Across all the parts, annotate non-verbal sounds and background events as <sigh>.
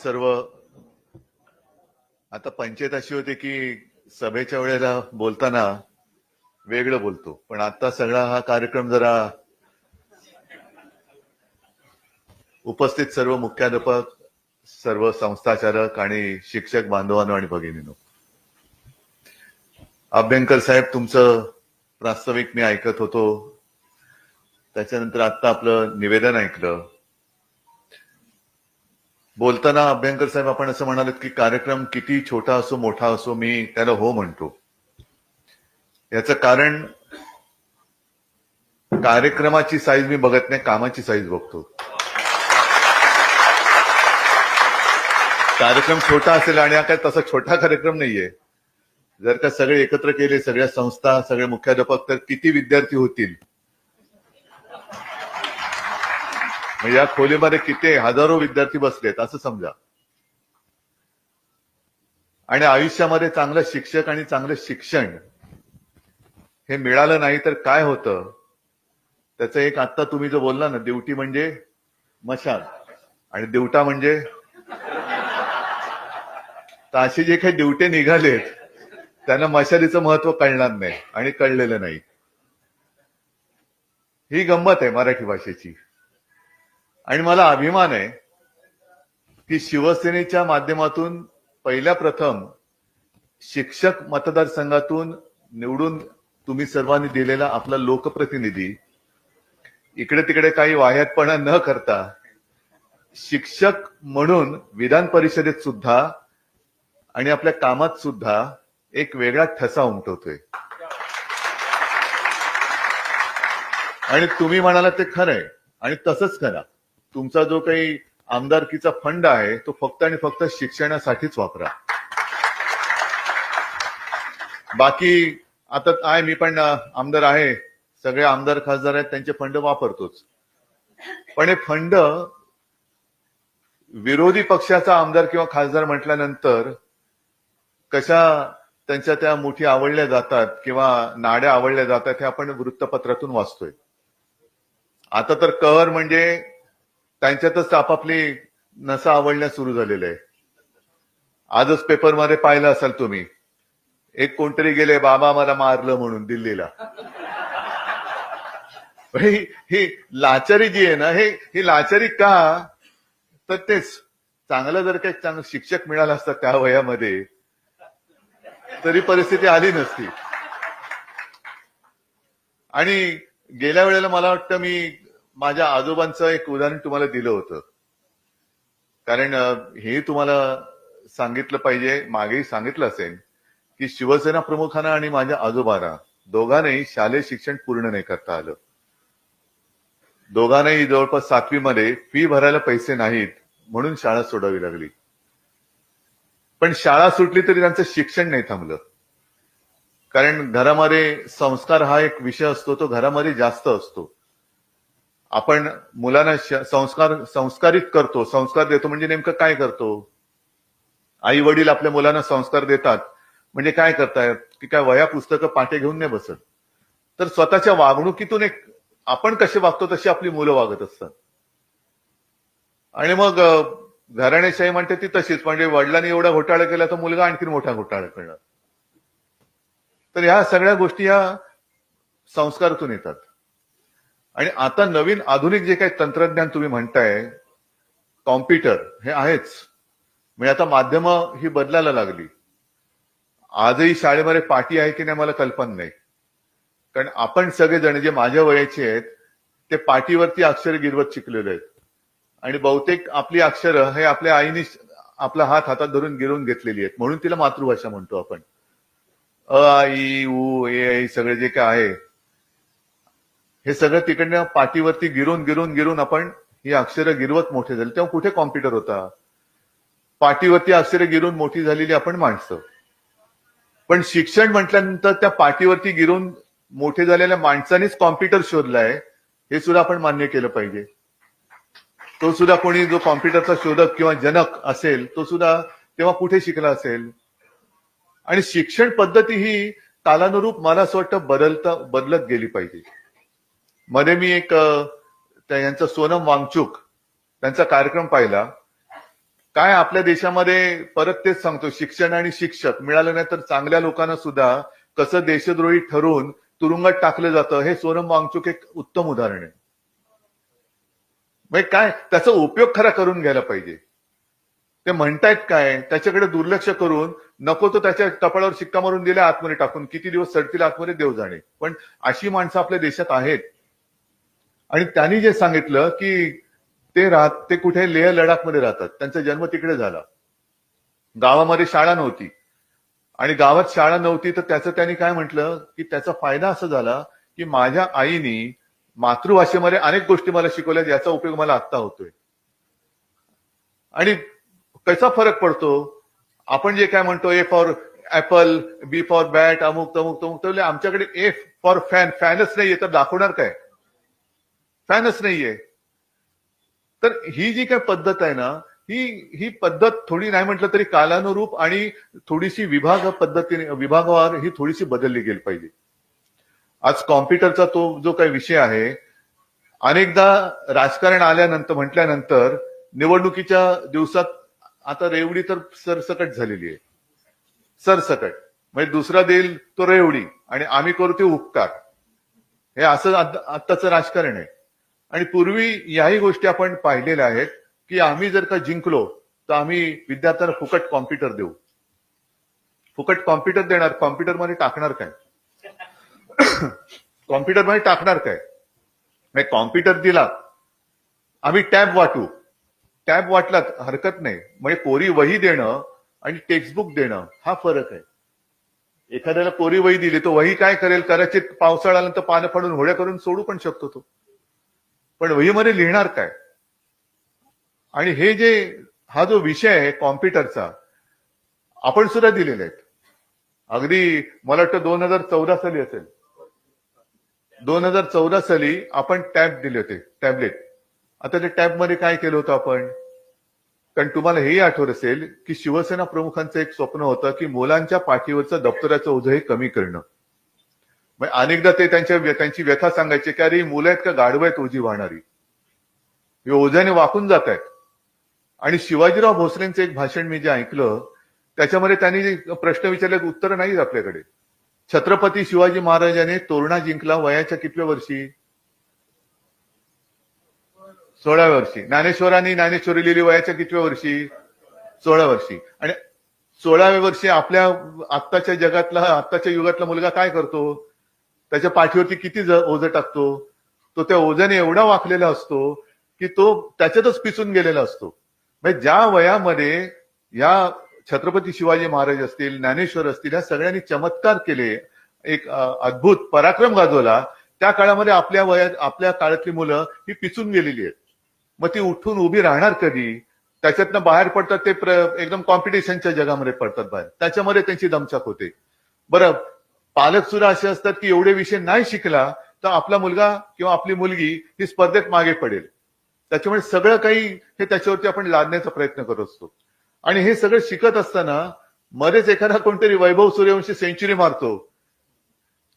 सर्व आता पंचायत अशी होती की सभेच्या वेळेला बोलताना वेगळं बोलतो. पण आता सगळा हा कार्यक्रम जरा उपस्थित सर्व मुख्याध्यापक सर्व संस्थाचालक आणि शिक्षक बांधवांनो आणि भगिनीनो. अभ्यंकर साहेब तुमचं प्रास्ताविक मी ऐकत होतो. त्याच्यानंतर आता आपलं निवेदन ऐकलं. बोलताना अभ्यंकर साहेब आपण असं म्हणाल की कार्यक्रम किती छोटा असो मोठा असो मी त्याला हो म्हणतो. याचं कारण कार्यक्रमाची साईज मी बघत नाही कामाची साईज बघतो. कार्यक्रम छोटा असेल आणि हा काय तसा छोटा कार्यक्रम नाहीये. जर का सगळे एकत्र केले सगळ्या संस्था सगळे मुख्याध्यापक तर किती विद्यार्थी होतील? म्हणजे या खोलीमध्ये किती हजारो विद्यार्थी बसलेत असं समजा. आणि आयुष्यामध्ये चांगलं शिक्षक आणि चांगलं शिक्षण हे मिळालं नाही तर काय होतं? त्याचं एक आत्ता तुम्ही जो बोलला ना ड्युटी म्हणजे मशाल आणि देवटा म्हणजे तर असे जे काही ड्युटे निघालेत त्यांना मशालीचं महत्त्व कळणार नाही आणि कळलेलं नाही. ही गंमत आहे मराठी भाषेची. आणि मला अभिमान आहे की शिवसेनेच्या माध्यमातून पहिल्या प्रथम शिक्षक मतदारसंघातून निवडून तुम्ही सर्वांनी दिलेला आपला लोकप्रतिनिधी. इकडे तिकडे काही वाह्यातपणा न करता शिक्षक म्हणून विधान परिषदेत सुद्धा आणि आपल्या कामात सुद्धा एक वेगळा ठसा उमटवतोय. आणि तुम्ही म्हणाला ते खरंय आणि तसंच करा. तुमचा जो काही आमदारकीचा फंड आहे तो फक्त आणि फक्त शिक्षणासाठीच वापरा. बाकी आता आहे मी पण आमदार आहे. सगळे आमदार खासदार आहेत त्यांचे फंड वापरतोच. पण हे फंड विरोधी पक्षाचा आमदार किंवा खासदार म्हटल्यानंतर कशा त्यांच्या त्या मुठी आवडल्या जातात किंवा नाड्या आवडल्या जातात हे आपण वृत्तपत्रातून वाचतोय. आता तर कहर म्हणजे त्यांच्यातच आपापली नसा आवडण्यास सुरू झालेलं आहे आजच पेपरमध्ये पाहिलं असाल तुम्ही एक कोणतरी गेले बाबा मला मारलं म्हणून दिल्लीला. ही ही लाचारी जी आहे ना हे ही लाचारी का? तर तेच चांगलं जर काही चांगलं शिक्षक मिळालं असतं त्या वयामध्ये तरी परिस्थिती आली नसती. आणि गेल्या वेळेला मला वाटतं मी माझ्या आजोबांचं एक उदाहरण तुम्हाला दिलं होतं. कारण हे तुम्हाला सांगितलं पाहिजे मागेही सांगितलं असेल की शिवसेना प्रमुखांना आणि माझ्या आजोबांना दोघांनाही शालेय शिक्षण पूर्ण नाही करता आलं. दोघांनाही जवळपास सातवीमध्ये फी भरायला पैसे नाहीत म्हणून शाळा सोडावी लागली. पण शाळा सुटली तरी त्यांचं शिक्षण नाही थांबलं. कारण घरामध्ये संस्कार हा एक विषय असतो तो घरामध्ये जास्त असतो. आपण मुलांना संस्कार संस्कारित करतो. संस्कार देतो म्हणजे नेमकं काय करतो? आई वडील आपल्या मुलांना संस्कार देतात. म्हणजे काय करतायत? की काय वया पुस्तकं पाटे घेऊन नाही बसत. तर स्वतःच्या वागणुकीतून एक आपण कसे वागतो तशी आपली मुलं वागत असतात. आणि मग घराणेशाही म्हणते ती तशीच. म्हणजे वडिलांनी एवढा घोटाळा केला तर मुलगा आणखी मोठा घोटाळा करणार. तर ह्या सगळ्या गोष्टी ह्या संस्कारातून येतात. आणि आता नवीन आधुनिक जे काही तंत्रज्ञान तुम्ही म्हणताय कॉम्प्युटर हे आहेच. म्हणजे आता माध्यमं ही बदलायला लागली. आजही शाळेमध्ये पाठी आहे की नाही मला कल्पना नाही. कारण आपण सगळेजण जे माझ्या वयाचे आहेत ते पाठीवरती अक्षर गिरवत शिकलेले आहेत. आणि बहुतेक आपली अक्षरं हे आपल्या आईने आपला हात हातात धरून गिरवून घेतलेली आहेत. म्हणून तिला मातृभाषा म्हणतो आपण. अ आई ऊ उ ए ऐ सगळे जे काय आहे हे सगळं तिकडनं पाठीवरती गिरून गिरून गिरून आपण ही अक्षरं गिरवत मोठे झाले. तेव्हा कुठे कॉम्प्युटर होता? पाठीवरती अक्षरं गिरून मोठी झालेली आपण माणसं. पण शिक्षण म्हटल्यानंतर त्या पाठीवरती गिरून मोठे झालेल्या माणसानेच कॉम्प्युटर शोधलाय हे सुद्धा आपण मान्य केलं पाहिजे. तो सुद्धा कोणी जो कॉम्प्युटरचा शोधक किंवा जनक असेल तो सुद्धा तेव्हा कुठे शिकला असेल? आणि शिक्षण पद्धती ही कालानुरूप मला असं वाटतं बदलता बदलत गेली पाहिजे. मध्ये मी एक यांचं सोनम वांगचूक त्यांचा कार्यक्रम पाहिला. काय आपल्या देशामध्ये परत तेच सांगतो शिक्षण आणि शिक्षक मिळालं नाही तर चांगल्या लोकांना सुद्धा कसं देशद्रोही ठरवून तुरुंगात टाकलं जातं हे सोनम वांगचूक एक उत्तम उदाहरण आहे. म्हणजे काय त्याचा उपयोग खरा करून घ्यायला पाहिजे. ते म्हणतायत काय त्याच्याकडे दुर्लक्ष करून नको तो त्याच्या कपाळावर शिक्का मारून दिला आतमध्ये टाकून किती दिवस सडतील आतमध्ये देव जाणे पण अशी माणसं आपल्या देशात आहेत आणि त्यांनी जे सांगितलं की ते राहत ते कुठे लेह लडाखमध्ये राहतात. त्यांचा जन्म तिकडे झाला. गावामध्ये शाळा नव्हती. आणि गावात शाळा नव्हती तर त्याचं त्यांनी काय म्हटलं? की त्याचा फायदा असा झाला की माझ्या आईनी मातृभाषेमध्ये अनेक गोष्टी मला शिकवल्या याचा उपयोग मला आत्ता होतोय. आणि कसा फरक पडतो? आपण जे काय म्हणतो A for apple B for bat अमुक तमुक तमुक तर आमच्याकडे ए फॉर फॅन फॅनच नाहीये तर दाखवणार काय? फॅनच नाहीये. तर ही जी काय पद्धत आहे ना ही ही पद्धत थोडी नाही म्हटलं तरी कालानुरूप आणि थोडीशी विभाग पद्धतीने विभागवार ही थोडीशी बदलली गेली पाहिजे. आज कॉम्प्युटरचा तो जो काही विषय आहे अनेकदा राजकारण आल्यानंतर म्हटल्यानंतर निवडणुकीच्या दिवसात आता रेवडी तर सरसकट झालेली आहे. सरसकट. म्हणजे दुसरा देईल तो रेवडी आणि आम्ही करू ते उपकार. हे असं आत्ताचं राजकारण आहे. आणि पूर्वी याही गोष्टी आपण पाहिलेल्या आहेत की आम्ही जर का जिंकलो तर आम्ही विद्यार्थ्यांना फुकट कॉम्प्युटर देऊ. फुकट कॉम्प्युटर देणार कॉम्प्युटरमध्ये टाकणार काय? <coughs> कॉम्प्युटरमध्ये टाकणार काय? नाही कॉम्प्युटर दिला आम्ही टॅब वाटू. टॅब वाटलात हरकत नाही. म्हणजे कोरी वही देणं आणि टेक्स्टबुक देणं हा फरक आहे. एखाद्याला कोरी वही दिली तो वही काय करेल? कदाचित पावसाळा आल्यानंतर पानं फाडून होड्या करून सोडू पण शकतो तो. पण वहीमध्ये लिहिणार काय? आणि हे जे हा जो विषय आहे कॉम्प्युटरचा आपण सुद्धा दिलेले आहेत. अगदी मला वाटतं दोन हजार चौदा साली असेल. दोन हजार चौदा साली आपण टॅब दिले होते टॅबलेट. आता त्या टॅबमध्ये काय केलं होतं आपण? कारण तुम्हाला हेही आठवत असेल की शिवसेना प्रमुखांचं एक स्वप्न होतं की मुलांच्या पाठीवरचं दप्तराचं ओझं हे कमी करणं. अनेकदा ते त्यांच्या त्यांची व्यथा सांगायचे की अरे मुलं आहेत का गाढव आहेत ओझी वाहणारी? हे ओझ्याने वाकून जात आहेत. आणि शिवाजीराव भोसलेंचं एक भाषण मी जे ऐकलं त्याच्यामध्ये त्यांनी प्रश्न विचारले उत्तर नाहीत आपल्याकडे. छत्रपती शिवाजी महाराजांनी तोरणा जिंकला वयाच्या कितव्या वर्षी? सोळाव्या वर्षी. ज्ञानेश्वरांनी ज्ञानेश्वरी लिहिली वयाच्या कितव्या वर्षी? सोळा वर्षी. आणि सोळाव्या वर्षी आपल्या आत्ताच्या जगातला आत्ताच्या युगातला मुलगा काय करतो? त्याच्या पाठीवरती किती ओझं टाकतो? तो त्या ओझ्याने एवढा वाकलेला असतो की तो त्याच्यातच पिसून गेलेला असतो. म्हणजे ज्या वयामध्ये या छत्रपती शिवाजी महाराज असतील ज्ञानेश्वर असतील या सगळ्यांनी चमत्कार केले एक अद्भुत पराक्रम गाजवला त्या काळामध्ये आपल्या वयात आपल्या काळातली मुलं ही पिचून गेलेली आहेत. मग ती उठून उभी राहणार कधी? त्याच्यातनं बाहेर पडतात ते प्र- एकदम कॉम्पिटिशनच्या जगामध्ये पडतात बाहेर. त्याच्यामध्ये त्यांची दमछाक होते. बरं पालक सुद्धा असे असतात की एवढे विषय नाही शिकला तर आपला मुलगा किंवा आपली मुलगी ही स्पर्धेत मागे पडेल. त्याच्यामुळे सगळं काही हे त्याच्यावरती आपण लादण्याचा प्रयत्न करत असतो. आणि हे सगळं शिकत असताना मध्येच एखादा कोणतरी वैभव सूर्यवंशी सेंचुरी मारतो.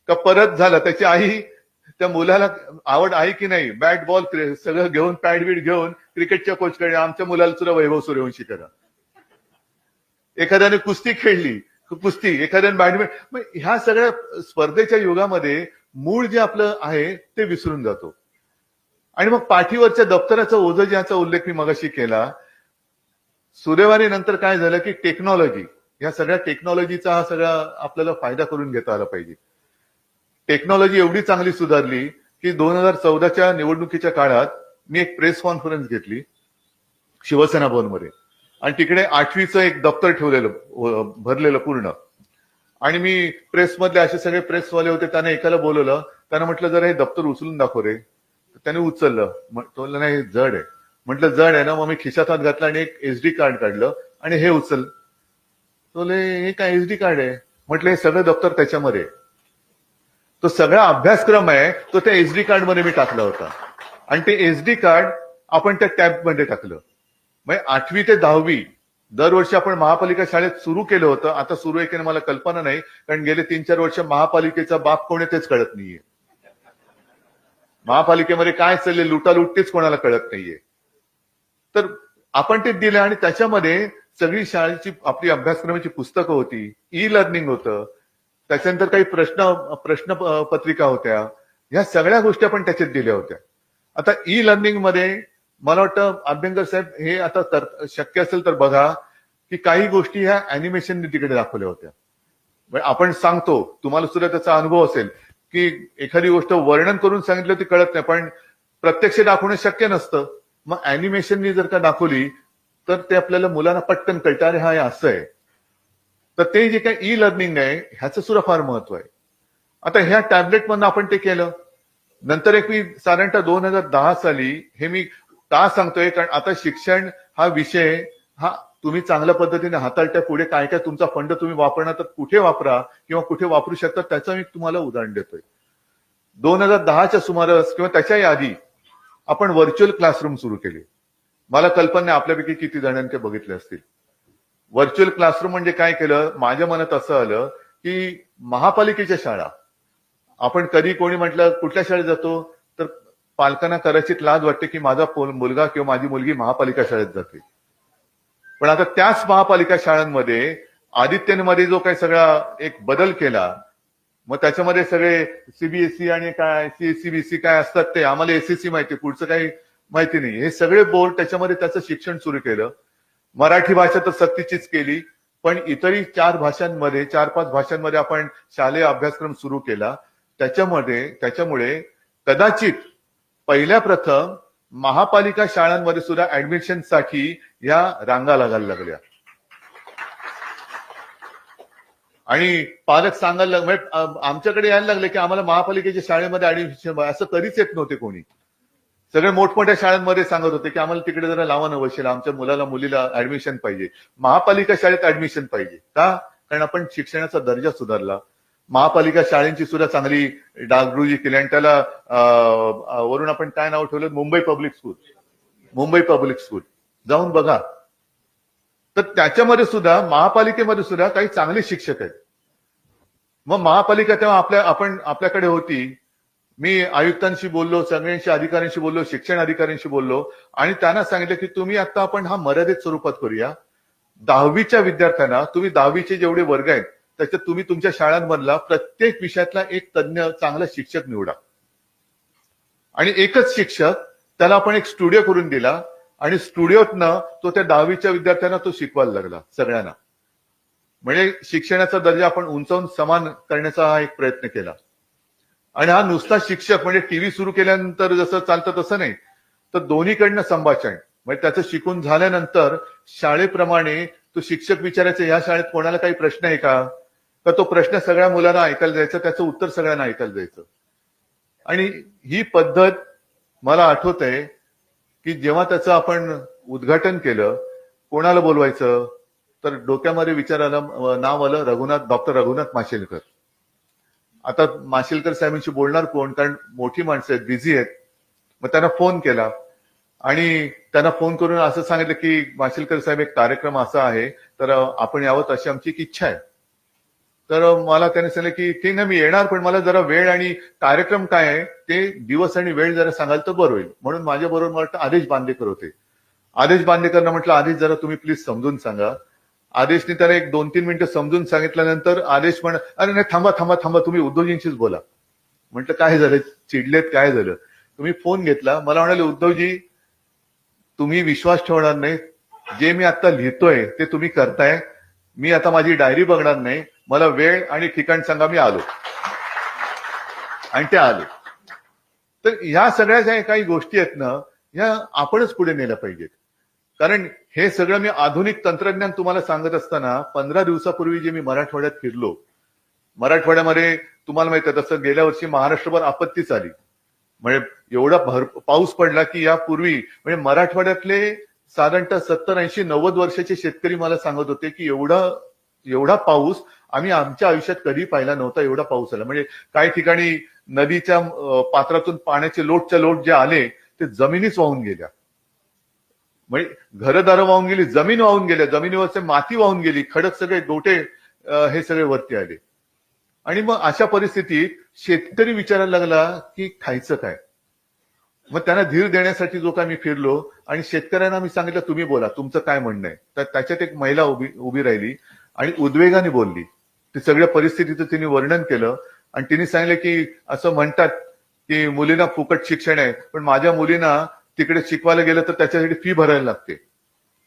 का परत झालं त्याची आई त्या मुलाला आवड आहे की नाही? बॅट बॉल सगळं घेऊन पॅड बीड घेऊन क्रिकेटच्या कोचकडे आमच्या मुलाला सुद्धा वैभव सूर्यवंशी करा. एखाद्याने कुस्ती खेळली कुस्ती एखाद्या बॅडमिंटन मग ह्या सगळ्या स्पर्धेच्या युगामध्ये मूळ जे आपलं आहे ते विसरून जातो. आणि मग पाठीवरच्या दप्तराचं ओझं ज्याचा उल्लेख मी मगाशी केला सुदैवाने नंतर काय झालं की टेक्नॉलॉजी ह्या सगळ्या टेक्नॉलॉजीचा हा सगळा आपल्याला फायदा करून घेता आला पाहिजे. टेक्नॉलॉजी एवढी चांगली सुधारली की दोन हजार चौदाच्या निवडणुकीच्या काळात मी एक प्रेस कॉन्फरन्स घेतली शिवसेना भवनमध्ये. आणि तिकडे आठवीचं एक दप्तर ठेवलेलं भरलेलं पूर्ण. आणि मी प्रेसमधले असे सगळे प्रेसवाले होते त्यांना एकाला बोलवलं त्यांना म्हटलं जरा हे दप्तर उचलून दाखव रे. त्याने उचललं. तो नाही हे जड आहे. म्हटलं जड आहे ना. मग मी खिशात हात घातला आणि एक एसडी कार्ड काढलं आणि हे उचल. तो हे काय एसडी कार्ड आहे? म्हटलं हे सगळं दप्तर त्याच्यामध्ये आहे. तो सगळा अभ्यासक्रम आहे तो त्या एसडी कार्डमध्ये मी टाकला होता. आणि ते एसडी कार्ड आपण त्या टॅबमध्ये टाकलं. म्हणजे आठवी ते दहावी दरवर्षी आपण महापालिका शाळेत सुरू केलं होतं. आता सुरू आहे की मला कल्पना नाही कारण गेले तीन चार वर्ष महापालिकेचा बाप कोण आहे तेच कळत नाहीये. महापालिकेमध्ये काय चालले लुटालुटीच कोणाला कळत नाहीये. तर आपण ते दिलं आणि त्याच्यामध्ये सगळी शाळेची आपली अभ्यासक्रमाची पुस्तकं होती ई लर्निंग होतं. त्याच्यानंतर काही प्रश्न प्रश्न पत्रिका होत्या. ह्या सगळ्या गोष्टी आपण त्याच्यात दिल्या होत्या. आता ई लर्निंगमध्ये मला वाटतं अभ्यंकर साहेब हे आता तर शक्य असेल तर बघा की काही गोष्टी ह्या अॅनिमेशनने तिकडे दाखवल्या होत्या. म्हणजे आपण सांगतो तुम्हाला सुद्धा त्याचा अनुभव असेल की एखादी गोष्ट वर्णन करून सांगितलं ती कळत नाही पण प्रत्यक्ष दाखवणं शक्य नसतं. मग अॅनिमेशननी जर का दाखवली तर ते आपल्याला मुलांना पटकन कळतं अरे हा असं आहे. तर ते जे काही ई लर्निंग आहे ह्याचं सुद्धा फार महत्त्व आहे. आता ह्या टॅबलेटमधनं आपण ते केलं. नंतर एक मी साधारणतः दोन हजार दहा साली हे मी का सांगतोय कारण आता शिक्षण हा विषय हा तुम्ही चांगल्या पद्धतीने हाताळत्या पुढे काय काय तुमचा फंड तुम्ही वापरणार तर कुठे वापरा किंवा कुठे वापरू शकता त्याचं मी तुम्हाला उदाहरण देतोय. दोन हजार दहाच्या सुमारास किंवा त्याच्याही आधी आपण व्हर्च्युअल क्लासरूम सुरू केले. मला कल्पना नाही आपल्यापैकी किती जणांचे बघितले असतील. व्हर्च्युअल क्लासरूम म्हणजे काय केलं? माझ्या मनात असं आलं की महापालिकेच्या शाळा. आपण कधी कोणी म्हटलं कुठल्या शाळेत जातो? पालकांना कदाचित लाज वाटते की माझा मुलगा किंवा माझी मुलगी महापालिका शाळेत जाते. पण आता त्याच महापालिका शाळांमध्ये आदित्यनमध्ये जो काही सगळा एक बदल केला मग त्याच्यामध्ये सगळे सीबीएसई आणि काय सीबीसी काय असतात ते आम्हाला एसएससी माहिती पुढचं काही माहिती नाही. हे सगळे बोर्ड त्याच्यामध्ये त्याचं शिक्षण सुरू केलं. मराठी भाषा तर सक्तीचीच केली पण इतरही चार भाषांमध्ये चार पाच भाषांमध्ये आपण शालेय अभ्यासक्रम सुरू केला. त्याच्यामध्ये त्याच्यामुळे कदाचित पहिल्या प्रथम महापालिका शाळांमध्ये सुद्धा ऍडमिशनसाठी या रांगा लागायला लागल्या. आणि पालक सांगायला लाग- म्हणजे आमच्याकडे यायला लागले की आम्हाला महापालिकेच्या शाळेमध्ये ऍडमिशन असं कधीच येत नव्हते कोणी. सगळे मोठमोठ्या शाळांमध्ये सांगत होते की आम्हाला तिकडे जरा लावा ना आमच्या मुलाला मुलीला ऍडमिशन पाहिजे. महापालिका शाळेत ऍडमिशन पाहिजे का? कारण आपण शिक्षणाचा दर्जा सुधारला. महापालिका शाळेंची सुद्धा चांगली डागडुजी केली आणि त्याला अं, वरून आपण काय नाव ठेवलं? Mumbai Public School. Mumbai Public School. जाऊन बघा. तर त्याच्यामध्ये सुद्धा महापालिकेमध्ये सुद्धा काही चांगले शिक्षक आहेत. मग महापालिका तेव्हा आपल्या आपण आपल्याकडे होती. मी आयुक्तांशी बोललो सगळ्यांशी अधिकाऱ्यांशी बोललो शिक्षण अधिकाऱ्यांशी बोललो. आणि त्यांना सांगितलं की तुम्ही आता आपण हा मर्यादित स्वरूपात करूया. दहावीच्या विद्यार्थ्यांना तुम्ही दहावीचे जेवढे वर्ग आहेत त्याच्यात तुम्ही तुमच्या शाळांमधला प्रत्येक विषयातला एक तज्ज्ञ चांगला शिक्षक निवडा. आणि एकच शिक्षक त्याला आपण एक स्टुडिओ करून दिला आणि स्टुडिओतनं तो त्या दहावीच्या विद्यार्थ्यांना तो शिकवायला लागला सगळ्यांना. म्हणजे शिक्षणाचा दर्जा आपण उंचावून समान करण्याचा हा एक प्रयत्न केला. आणि हा नुसता शिक्षक म्हणजे टीव्ही सुरू केल्यानंतर जसं चालतं तसं नाही तर दोन्हीकडनं संभाषण. म्हणजे त्याचं शिकून झाल्यानंतर शाळेप्रमाणे तो शिक्षक विचारायचा या शाळेत कोणाला काही प्रश्न आहे का? तर तो प्रश्न सगळ्या मुलांना ऐकायला जायचा त्याचं उत्तर सगळ्यांना ऐकायला जायचं आणि ही पद्धत मला आठवत आहे की जेव्हा त्याचं आपण उद्घाटन केलं कोणाला बोलवायचं? तर डोक्यामध्ये विचार आलं नाव आलं रघुनाथ डॉक्टर रघुनाथ माशेलकर. आता माशेलकर साहेबांशी बोलणार कोण? कारण मोठी माणसं आहेत बिझी आहेत. मग त्यांना फोन केला. आणि त्यांना फोन करून असं सांगितलं की माशेलकर साहेब एक कार्यक्रम असा आहे तर आपण यावं अशी आमची एक इच्छा आहे. तर मला त्याने सांगितलं की ठीक आहे मी येणार पण मला जरा वेळ आणि कार्यक्रम काय आहे ते दिवस आणि वेळ जरा सांगाल तर बरं होईल. म्हणून माझ्या बरोबर मला वाटतं आदेश बांदेकर होते. आदेश बांदेकरना म्हटलं आदेश जरा तुम्ही प्लीज समजून सांगा. आदेशने त्याला एक दोन तीन मिनिटं समजून सांगितल्यानंतर आदेश म्हण अरे नाही थांबा थांबा थांबा तुम्ही उद्धवजींशीच बोला. म्हटलं काय झालं? चिडलेत काय झालं? तुम्ही फोन घेतला. मला म्हणाले उद्धवजी तुम्ही विश्वास ठेवणार नाही. जे मी आता लिहितोय ते तुम्ही करताय. मी आता माझी डायरी बघणार नाही. मला वेळ आणि ठिकाण सांगा मी आलो. आणि ते आले. तर ह्या सगळ्या ज्या काही गोष्टी आहेत ना ह्या आपणच पुढे नेल्या पाहिजेत. कारण हे सगळं मी आधुनिक तंत्रज्ञान तुम्हाला सांगत असताना पंधरा दिवसापूर्वी जे मी मराठवाड्यात फिरलो मराठवाड्यामध्ये तुम्हाला माहिती आहे तसं गेल्या वर्षी महाराष्ट्रभर आपत्तीच आली. म्हणजे एवढा भर पाऊस पडला की यापूर्वी म्हणजे मराठवाड्यातले साधारणतः सत्तर ऐंशी नव्वद वर्षाचे शेतकरी मला सांगत होते की एवढा एवढा पाऊस आम्ही आमच्या आयुष्यात कधी पाहिला नव्हता एवढा पाऊस आला. म्हणजे काही ठिकाणी नदीच्या पात्रातून पाण्याचे लोटच्या लोट जे आले ते जमिनीच वाहून गेल्या. म्हणजे घरदारं वाहून गेली जमीन वाहून गेल्या जमिनीवरचे माती वाहून गेली खडक सगळे गोटे हे सगळे वरती आले. आणि मग अशा परिस्थितीत शेतकरी विचारायला लागला की खायचं काय? मग त्यांना धीर देण्यासाठी जो काय मी फिरलो आणि शेतकऱ्यांना मी सांगितलं तुम्ही बोला तुमचं काय म्हणणं आहे? तर त्याच्यात एक महिला उभी उभी राहिली. आणि उद्वेगाने बोलली. ती सगळ्या परिस्थितीचं तिने वर्णन केलं आणि तिने सांगितलं की असं म्हणतात की मुलींना फुकट शिक्षण आहे पण माझ्या मुलींना तिकडे शिकवायला गेलं तर त्याच्यासाठी फी भरायला लागते.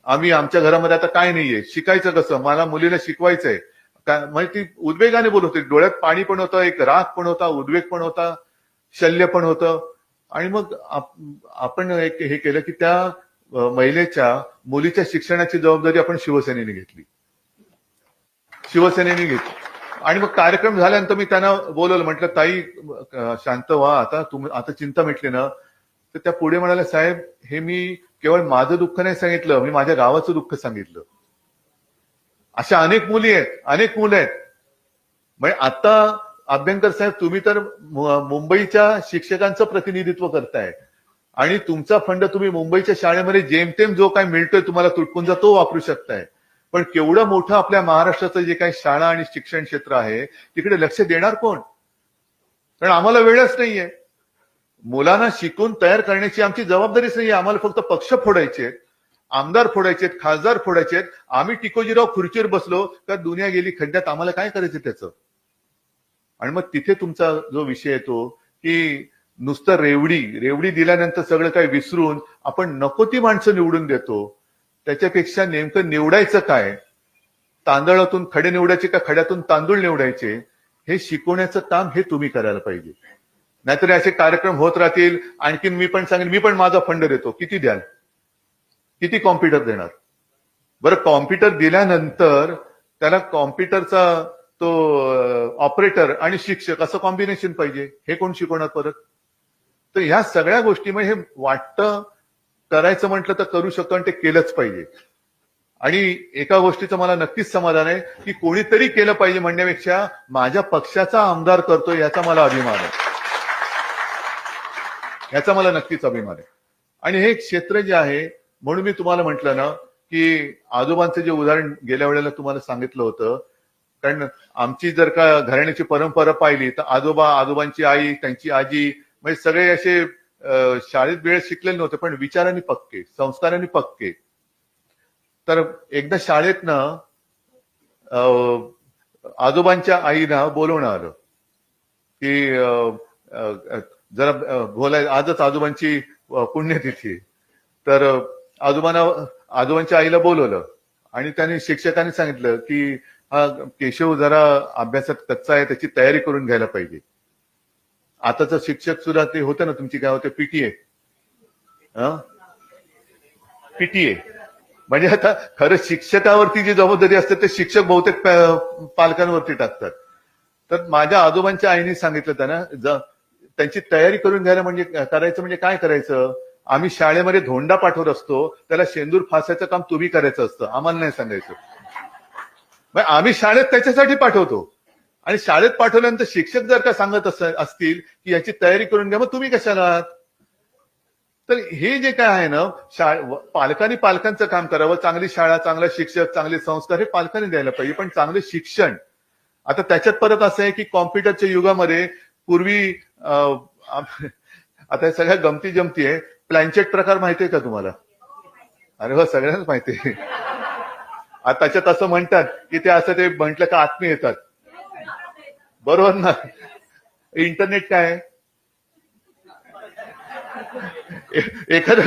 आम्ही आमच्या घरामध्ये आता काय नाहीये शिकायचं कसं? मला मुलीला शिकवायचंय. काय म्हणजे ती उद्वेगाने बोलत होती. डोळ्यात पाणी पण होतं एक राग पण होता उद्वेग पण होता शल्य पण होतं. आणि मग आपण एक हे केलं की त्या महिलेच्या मुलीच्या शिक्षणाची जबाबदारी आपण शिवसेनेने घेतली. शिवसेनेने घेतली. आणि मग कार्यक्रम झाल्यानंतर मी त्यांना बोलवलं म्हटलं ताई शांत व्हा आता तुम्ही आता चिंता मिटली ना. तर त्या पुढे म्हणाल्या साहेब हे मी केवळ माझं दुःख नाही सांगितलं मी माझ्या गावाचं दुःख सांगितलं. अशा अनेक मुली आहेत अनेक मुलं आहेत. म्हणजे आता अभ्यंकर साहेब तुम्ही तर मुंबईच्या शिक्षकांचं प्रतिनिधित्व करताय. आणि तुमचा फंड तुम्ही मुंबईच्या शाळेमध्ये जेमतेम जो काय मिळतोय तुम्हाला तुटपुंजा तो वापरू शकताय. पण केवढं मोठं आपल्या महाराष्ट्राचं जे काही शाळा आणि शिक्षण क्षेत्र आहे तिकडे लक्ष देणार कोण? कारण आम्हाला वेळच नाहीये. मुलांना शिकून तयार करण्याची आमची जबाबदारीच नाहीये. आम्हाला फक्त पक्ष फोडायचे आमदार फोडायचे खासदार फोडायचे आम्ही टिकोजीराव खुर्चीवर बसलो तर दुनिया गेली खड्ड्यात आम्हाला काय करायचं त्याचं? आणि मग तिथे तुमचा जो विषय येतो की नुसतं रेवडी रेवडी दिल्यानंतर सगळं काही विसरून आपण नको ती माणसं निवडून देतो. त्याच्यापेक्षा नेमकं निवडायचं काय? तांदळातून खडे निवडायचे का खड्यातून तांदूळ निवडायचे? हे शिकवण्याचं काम हे तुम्ही करायला पाहिजे. नाहीतर असे कार्यक्रम होत राहतील. आणखीन मी पण सांगेन मी पण माझा फंड देतो. किती द्याल? किती कॉम्प्युटर देणार? बरं कॉम्प्युटर दिल्यानंतर त्याला कॉम्प्युटरचा तो ऑपरेटर आणि शिक्षक असं कॉम्बिनेशन पाहिजे. हे कोण शिकवणार परत? तर ह्या सगळ्या गोष्टीमुळे हे वाटतं करायचं म्हटलं तर करू शकतो आणि ते केलंच पाहिजे. आणि एका गोष्टीचं मला नक्कीच समाधान आहे की कोणीतरी केलं पाहिजे म्हणण्यापेक्षा माझ्या पक्षाचा आमदार करतोय याचा मला अभिमान आहे. याचा मला नक्कीच अभिमान आहे. आणि हे क्षेत्र जे आहे म्हणून मी तुम्हाला म्हटलं ना की आजोबांचं जे उदाहरण गेल्या वेळेला तुम्हाला सांगितलं होतं कारण आमची जर का घराण्याची परंपरा पाहिली तर आजोबा आजोबांची आई त्यांची आजी म्हणजे सगळे असे शाळेत वेळ शिकलेले नव्हते पण विचारांनी पक्के संस्कारांनी पक्के. तर एकदा शाळेत ना आजोबांच्या आईना बोलवणं आलं. की जरा बोलाय आजच आजोबांची पुण्यतिथी तर आजोबांना आजोबांच्या आईला बोलवलं. आणि त्यांनी शिक्षकांनी सांगितलं की हा केशव जरा अभ्यासात कच्चा आहे त्याची तयारी करून घ्यायला पाहिजे. आताचं शिक्षक सुद्धा ते होतं ना तुमची काय होते पीटीए पीटीए म्हणजे आता खरं शिक्षकावरती जी जबाबदारी असते ते शिक्षक बहुतेक पालकांवरती टाकतात. तर माझ्या आजोबांच्या आईने सांगितलं त्यांना त्यांची तयारी करून घ्यायला म्हणजे करायचं म्हणजे काय करायचं? आम्ही शाळेमध्ये धोंडा पाठवत असतो त्याला शेंदूर फासायचं काम तुम्ही करायचं असतं आम्हाला नाही सांगायचं. आम्ही शाळेत त्याच्यासाठी पाठवतो. आणि शाळेत पाठवल्यानंतर शिक्षक जर का सांगत असतील की याची तयारी करून घ्या मग तुम्ही कशाला आहात? तर हे जे काय आहे ना शाळा पालकांनी पालकांचं काम करावं. चांगली शाळा चांगला शिक्षक चांगले संस्कार हे पालकांनी द्यायला पाहिजे. पण चांगले शिक्षण. आता त्याच्यात परत असं आहे की कॉम्प्युटरच्या युगामध्ये पूर्वी आता सगळ्या गमती जमती आहे. प्लॅनचेट प्रकार माहिती आहे का तुम्हाला? अरे हो सगळ्यांनाच माहिती आहे. आता त्याच्यात असं म्हणतात की ते असं ते म्हटलं का आत्मी येतात. बरोबर ना? इंटरनेट काय? एखाद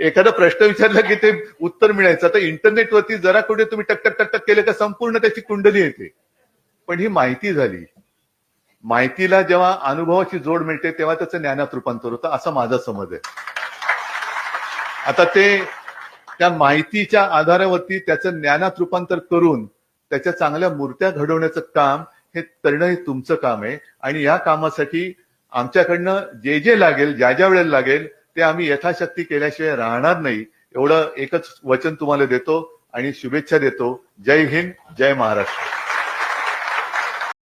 एखादा प्रश्न विचारला की ते उत्तर मिळायचं. आता इंटरनेटवरती जरा कुठे तुम्ही टकटक टकटक केले केलं का संपूर्ण त्याची कुंडली येते. पण ही माहिती झाली. माहितीला जेव्हा अनुभवाची जोड मिळते तेव्हा त्याचं ज्ञानात रूपांतर होतं. असा माझा समज आहे. आता ते त्या माहितीच्या आधारावरती त्याचं ज्ञानात रूपांतर करून त्याच्या चांगल्या मूर्त्या घडवण्याचं काम हे करणं हे तुमचं काम आहे. आणि या कामासाठी आमच्याकडनं जे जे लागेल ज्या ज्या वेळेला लागेल ते आम्ही यथाशक्ती केल्याशिवाय राहणार नाही. एवढं एकच वचन तुम्हाला देतो आणि शुभेच्छा देतो. जय हिंद जय महाराष्ट्र.